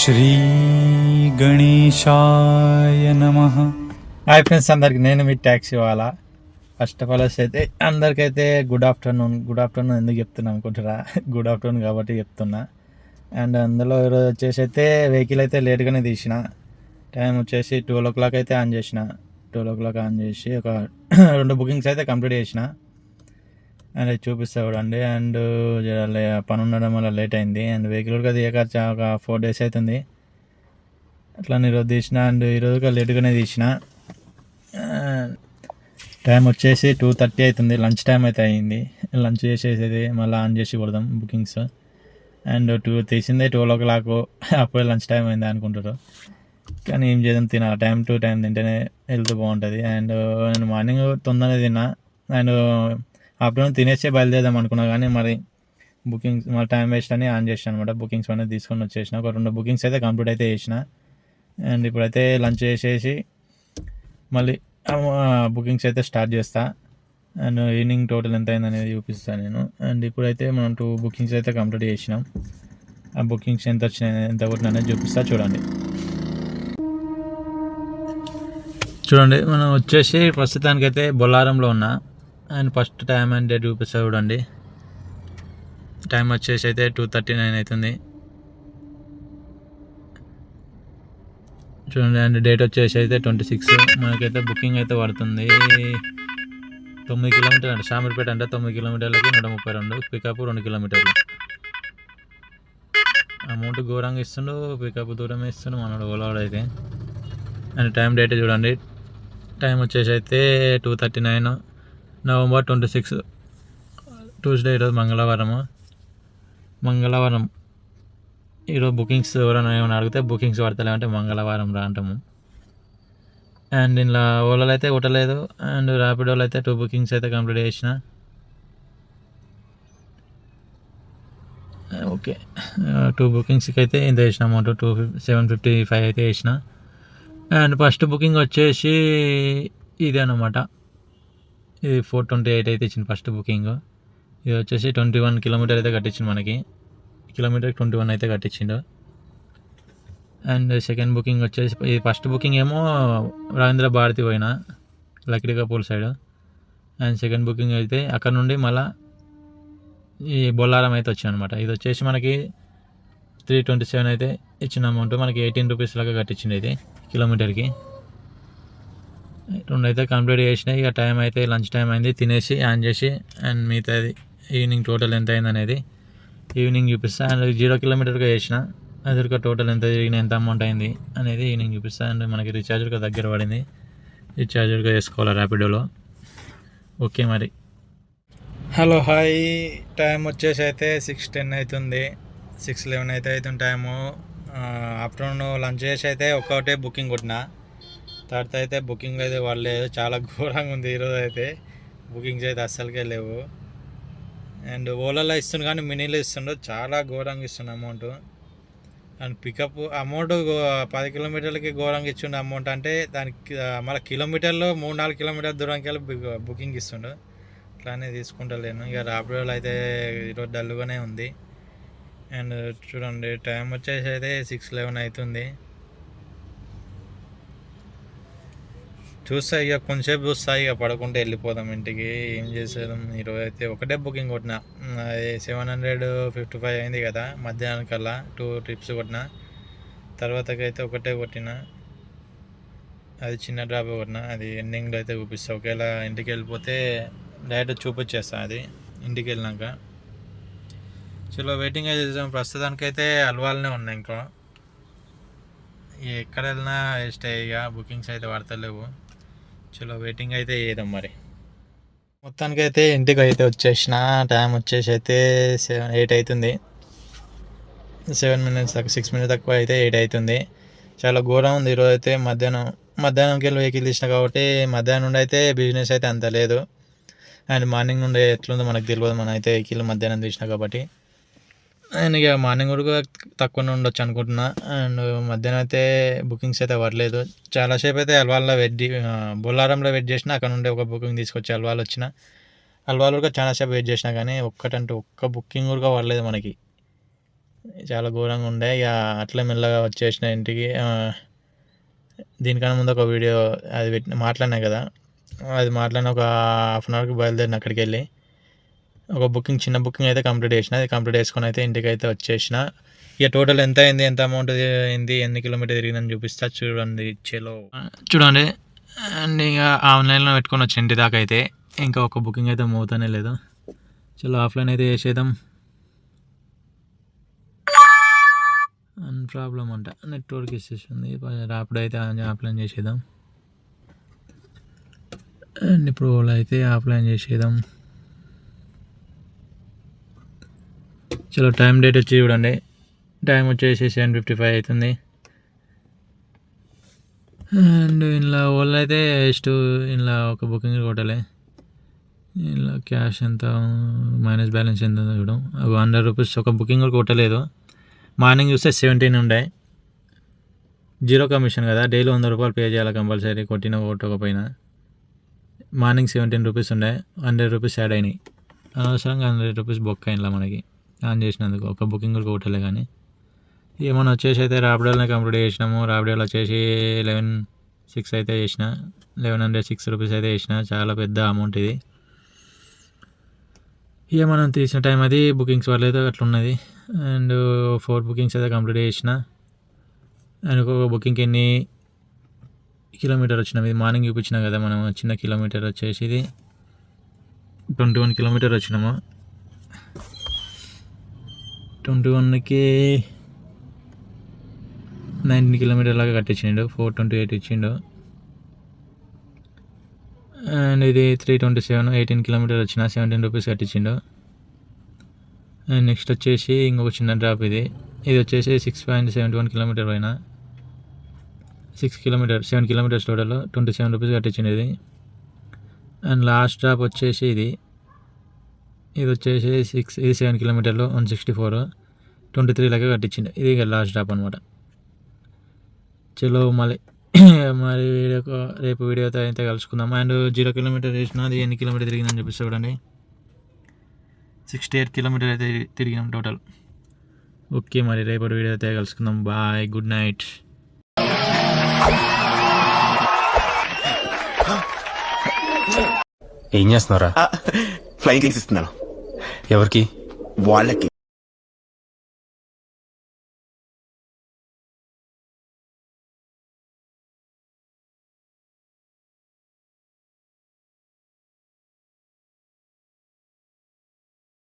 శ్రీగణేశాయ నమ. Hi friends అందరికి నేను మీ ట్యాక్సీ వాళ్ళ. ఫస్ట్ ఆఫ్ ఆల్ అయితే అందరికైతే గుడ్ ఆఫ్టర్నూన్ గుడ్ ఆఫ్టర్నూన్ ఎందుకు చెప్తున్నా అనుకుంటారా గుడ్ ఆఫ్టర్నూన్ కాబట్టి చెప్తున్నా. అండ్ అందులో ఈరోజు వచ్చేసి అయితే వెహికల్ అయితే లేట్గానే తీసిన. టైం వచ్చేసి ట్వెల్వ్ ఓ క్లాక్ అయితే ఆన్ చేసిన. ట్వెల్వ్ ఓ క్లాక్ ఆన్ చేసి ఒక రెండు బుకింగ్స్ అయితే కంప్లీట్ చేసిన. అండ్ అది చూపిస్తా అండి అండ్ పని ఉండడం వల్ల లేట్ అయింది అండ్ వెహికల్ కూడా తీయక ఒక ఫోర్ డేస్ అవుతుంది అట్లా ఈరోజు తీసిన. అండ్ ఈరోజు లేట్గానే తీసిన. టైం వచ్చేసి టూ థర్టీ అవుతుంది లంచ్ టైం అయితే అయింది. లంచ్ చేసేసేది మళ్ళీ ఆన్ చేసి కొడదాం బుకింగ్స్. అండ్ టూ తీసిందే ట్వెల్వ్ ఓ క్లాక్ అప్పుడే లంచ్ టైం అయింది అనుకుంటారు. కానీ ఏం చేద్దాం తినాలి. టైం టు టైం తింటేనే హెల్త్ బాగుంటుంది. అండ్ నేను మార్నింగ్ తొందరగా తిన్నా. అండ్ ఆఫ్టర్నూన్ తినేసే బయలుదేరదాం అనుకున్నా కానీ మరి బుకింగ్స్ మళ్ళీ టైం వేస్ట్ అని ఆన్ చేసాను అనమాట బుకింగ్స్ అనేది తీసుకొని వచ్చేసిన. ఒక రెండు బుకింగ్స్ అయితే కంప్లీట్ అయితే చేసిన. అండ్ ఇప్పుడైతే లంచ్ చేసేసి మళ్ళీ బుకింగ్స్ అయితే స్టార్ట్ చేస్తా. అండ్ ఈవినింగ్ టోటల్ ఎంత అయింది అనేది చూపిస్తాను నేను. అండ్ ఇప్పుడైతే మనం టూ బుకింగ్స్ అయితే కంప్లీట్ చేసినాం. ఆ బుకింగ్స్ ఎంత వచ్చినాయి ఎంత కొట్టిన అనేది చూపిస్తా. చూడండి. చూడండి మనం వచ్చేసి ప్రస్తుతానికైతే బొల్లారంలో ఉన్నా. And first time and date చూపిస్తా చూడండి. టైం వచ్చేసి అయితే టూ థర్టీ నైన్ అవుతుంది. చూడండి అండ్ డేట్ వచ్చేసి అయితే ట్వంటీ సిక్స్. మనకైతే బుకింగ్ అయితే పడుతుంది. తొమ్మిది కిలోమీటర్లు అంటే షామీర్పేట అంటే తొమ్మిది కిలోమీటర్లకి నూట ముప్పై రెండు పికప్ రెండు కిలోమీటర్లు. అమౌంట్ ఘోరంగా ఇస్తుండు పికప్ దూరం ఇస్తుండు మనోడు ఓలాడు అయితే. అండ్ టైం డేట్ చూడండి. టైం వచ్చేసి అయితే two thirty nine. November twenty six Tuesday ఈరోజు మంగళవారము. మంగళవారం ఈరోజు బుకింగ్స్ ఎవరైనా ఏమైనా అడిగితే బుకింగ్స్ పడతలేమంటే మంగళవారం రా అంటాము. అండ్ ఇలా ఓలాలో అయితే కొట్టలేదు అండ్ ర్యాపిడోలో అయితే టూ బుకింగ్స్ అయితే కంప్లీట్ చేసిన. ఓకే. టూ బుకింగ్స్కి అయితే ఇంత వేసిన amount two seven fifty five అయితే వేసిన అండ్ ఫస్ట్ బుకింగ్ వచ్చేసి ఇదే అనమాట ఇది ఫోర్ ట్వంటీ ఎయిట్ అయితే ఇచ్చింది ఫస్ట్ బుకింగ్. ఇది వచ్చేసి ట్వంటీ వన్ కిలోమీటర్ అయితే కట్టించింది మనకి. కిలోమీటర్ ట్వంటీ వన్ అయితే కట్టించిండు. అండ్ సెకండ్ బుకింగ్ వచ్చేసి ఈ ఫస్ట్ బుకింగ్ ఏమో రవీంద్ర భారతి పోయిన Lakdikapul side. And second booking అయితే అక్కడ నుండి మళ్ళా ఈ బొల్లారం అయితే వచ్చాయి అనమాట ఇది వచ్చేసి మనకి త్రీ ట్వంటీ సెవెన్ అయితే ఇచ్చిన అమౌంట్. మనకి ఎయిటీన్ రూపీస్ లాగా కట్టించింది ఇది కిలోమీటర్కి. రెండు అయితే కంప్లీట్ చేసినాయి ఇక టైం అయితే లంచ్ టైం అయింది. తినేసి ఆన్ చేసి అండ్ మిగతాది ఈవినింగ్ టోటల్ ఎంత అయింది అనేది ఈవినింగ్ చూపిస్తా. అండ్ జీరో కిలోమీటర్గా చేసిన అది ఒక టోటల్ ఎంత తిరిగిన ఎంత అమౌంట్ అయింది అనేది ఈవినింగ్ చూపిస్తా. అండ్ మనకి రీఛార్జ్గా దగ్గర పడింది. రీఛార్జ్గా చేసుకోవాలి ర్యాపిడోలో? ఓకే మరి. Hello hi. టైం వచ్చేసి అయితే సిక్స్ టెన్ అవుతుంది. సిక్స్ లెవెన్ అయితే అవుతుంది టైము. ఆఫ్టర్నూన్ లంచ్ చేసి అయితే ఒక్కటే బుకింగ్ కొట్టిన. తర్వాత అయితే బుకింగ్ అయితే పడలేదు. చాలా ఘోరంగా ఉంది ఈరోజు అయితే. బుకింగ్స్ అయితే అస్సలకే లేవు. అండ్ ఓలాలో ఇస్తుండు కానీ మినీలో ఇస్తుండు. చాలా ఘోరంగా ఇస్తుండు అమౌంట్. అండ్ పికప్ అమౌంట్ పది కిలోమీటర్లకి ఘోరంగా ఇచ్చిండు అమౌంట్ అంటే దానికి మళ్ళీ కిలోమీటర్లో మూడు నాలుగు కిలోమీటర్ దూరానికి వెళ్ళి బుకింగ్ ఇస్తుండు. అట్లానే తీసుకుంటలేను. ఇక రాపిడోలో అయితే ఈరోజు డల్గానే ఉంది. అండ్ చూడండి టైం వచ్చేసి అయితే సిక్స్ లెవెన్ అవుతుంది. చూస్తా ఇక కొంచెంసేపు చూస్తా ఇక పడకుండా వెళ్ళిపోదాం ఇంటికి. ఏం చేసేదాం? ఈరోజు అయితే ఒకటే బుకింగ్ కొట్టిన. అది సెవెన్ హండ్రెడ్ ఫిఫ్టీ ఫైవ్ అయింది కదా మధ్యాహ్నం కల్లా టూ ట్రిప్స్ కొట్టిన. తర్వాతకైతే ఒకటే కొట్టిన. అది చిన్న డ్రాప్ కొట్టిన. అది ఎండింగ్లో అయితే చూపిస్తా. ఒకవేళ ఇంటికి వెళ్ళిపోతే డైరెక్ట్ చూపించేస్తా అది ఇంటికి వెళ్ళినాక. చలో వెయిటింగ్ అయితే చేద్దాం. ప్రస్తుతానికైతే అల్వాల్నే ఉన్నాయి ఇంకా. ఎక్కడ వెళ్ళినా వేస్ట్ ఇక బుకింగ్స్ అయితే పడతలేవు చలో వెయిటింగ్ అయితే చేద్దాం మరి. మొత్తానికి అయితే ఇంటికి అయితే వచ్చేసిన. టైం వచ్చేసి అయితే సెవెన్ ఎయిట్ అవుతుంది సెవెన్ మినిట్స్ తక్కువ సిక్స్ మినిట్స్ తక్కువ అయితే ఎయిట్ అవుతుంది చాలా ఘోరం ఉంది. ఈరోజు అయితే మధ్యాహ్నం మధ్యాహ్నంకి వెళ్ళి వెహికల్ తీసిన కాబట్టి మధ్యాహ్నం నుండి అయితే బిజినెస్ అయితే అంత లేదు. అండ్ మార్నింగ్ నుండి ఎట్లుందో మనకు తెలియదు. మనం అయితే వెహికల్ మధ్యాహ్నం తీసిన కాబట్టి. అండ్ ఇక మార్నింగ్ కూడా తక్కువనే ఉండొచ్చు అనుకుంటున్నా. అండ్ మధ్యాహ్నం అయితే బుకింగ్స్ అయితే అవ్వట్లేదు. చాలాసేపు అయితే అల్వాల్లో వెయిట్ బొల్లారంలో వెయిట్ చేసిన అక్కడ నుండి ఒక బుకింగ్ తీసుకొచ్చి అల్వాల్ వచ్చిన. అల్వాల్ కూడా చాలాసేపు వెయిట్ చేసినా కానీ ఒక్కటంటే ఒక్క బుకింగ్ కూడా పడలేదు మనకి. చాలా ఘోరంగా ఉండే. ఇక అట్లే మెల్లగా వచ్చేసిన ఇంటికి. దీనికన్నా ముందు ఒక వీడియో అది పెట్టి మాట్లాడినా కదా. అది మాట్లాడిన ఒక హాఫ్ అన్ అవర్కి బయలుదేరిన అక్కడికి వెళ్ళి ఒక బుకింగ్ చిన్న బుకింగ్ అయితే కంప్లీట్ చేసిన. అది కంప్లీట్ చేసుకొని అయితే ఇంటికి అయితే వచ్చేసిన. ఇక టోటల్ ఎంత అయింది ఎంత అమౌంట్ అయింది ఎన్ని కిలోమీటర్ తిరిగిందని చూపిస్తా చూడండి చెలో. చూడండి. అండ్ ఇక ఆన్లైన్లో పెట్టుకొని వచ్చి ఇంటి దాకా అయితే ఇంకా ఒక బుకింగ్ అయితే మోతానే లేదు. చలో ఆఫ్లైన్ అయితే చేసేద్దాం. అన్ ప్రాబ్లం అంట. నెట్వర్క్ ఇచ్చేసింది ఉంది. రాపిడ్ అయితే ఆఫ్లైన్ చేసేద్దాం. అండ్ ఇప్పుడు అయితే ఆఫ్లైన్ చేసేద్దాం. చలో టైం డేట్ వచ్చి చూడండి. టైం వచ్చేసి సెవెన్ ఫిఫ్టీ ఫైవ్ అవుతుంది. అండ్ ఇందులో ఓలా అయితే జస్ట్ ఇందులో ఒక బుకింగ్ కొట్టాలి. ఇందులో క్యాష్ ఎంత మైనస్ బ్యాలెన్స్ ఎంత చూడడం అవి హండ్రెడ్ రూపీస్ ఒక బుకింగ్ కూడా కొట్టలేదు. మార్నింగ్ చూస్తే సెవెంటీన్ ఉండే. జీరో కమిషన్ కదా డైలీ వంద రూపాయలు పే చేయాలి కంపల్సరీ కొట్టిన కొట్టకపోయినా. మార్నింగ్ సెవెంటీన్ రూపీస్ ఉండే హండ్రెడ్ రూపీస్ యాడ్ అయినాయి. అనవసరంగా హండ్రెడ్ రూపీస్ బొక్క అయినా మనకి. ఆన్ చేసినందుకు ఒక బుకింగ్ కూడా కొట్టలే కానీ. ఏమన్నా వచ్చేసి అయితే రాపిడోలోనే కంప్లీట్ చేసినాము. రాపిడోలో వచ్చేసి లెవెన్ సిక్స్ అయితే చేసిన లెవెన్ హండ్రెడ్ సిక్స్ రూపీస్ అయితే చేసిన. చాలా పెద్ద అమౌంట్ ఇది. ఇక మనం తీసిన టైం అది బుకింగ్స్ పర్లేదు అట్లా ఉన్నది అండ్ ఫోర్ బుకింగ్స్ అయితే కంప్లీట్ చేసిన. అండ్ ఒక్కొక్క బుకింగ్కి ఎన్ని కిలోమీటర్ వచ్చినాం. ఇది మార్నింగ్ చూపించినా కదా మనం చిన్న కిలోమీటర్ వచ్చేసి ఇది. ట్వంటీ వన్ కిలోమీటర్ వచ్చినాము. ట్వంటీ వన్కి నైన్టీన్ కిలోమీటర్ లాగా కట్టించిండు. ఫోర్ ట్వంటీ ఎయిట్ ఇచ్చిండు. అండ్ ఇది three twenty seven eighteen kilometre వచ్చిన సెవెంటీన్ రూపీస్ కట్టించిండు. అండ్ నెక్స్ట్ వచ్చేసి ఇంకొక చిన్న డ్రాప్ ఇది. ఇది వచ్చేసి six point seventy one kilometre పైన. Six kilometre seven kilometres total twenty seven rupees కట్టించింది ఇది. అండ్ లాస్ట్ డ్రాప్ వచ్చేసి ఇది. ఇది వచ్చేసి సిక్స్ ఇది సెవెన్ కిలోమీటర్లు one sixty four twenty three లాగా కట్టించింది ఇది లాస్ట్ డ్రాప్ అనమాట చలో మళ్ళీ మరి వీడియో రేపు వీడియోతో అయితే కలుసుకుందాం. అండ్ జీరో కిలోమీటర్ చేసిన అది ఎన్ని కిలోమీటర్ తిరిగిందని చెప్పేసి చూడండి. సిక్స్టీ ఎయిట్ కిలోమీటర్ అయితే తిరిగినాం టోటల్ ఓకే మరి రేపటి వీడియో అయితే కలుసుకుందాం. బాయ్ గుడ్ నైట్ ఏం చేస్తున్నారా ఫ్లైయింగ్ క్లిక్స్ ఇస్తున్నాను. ఎవరికి? వాళ్ళకి.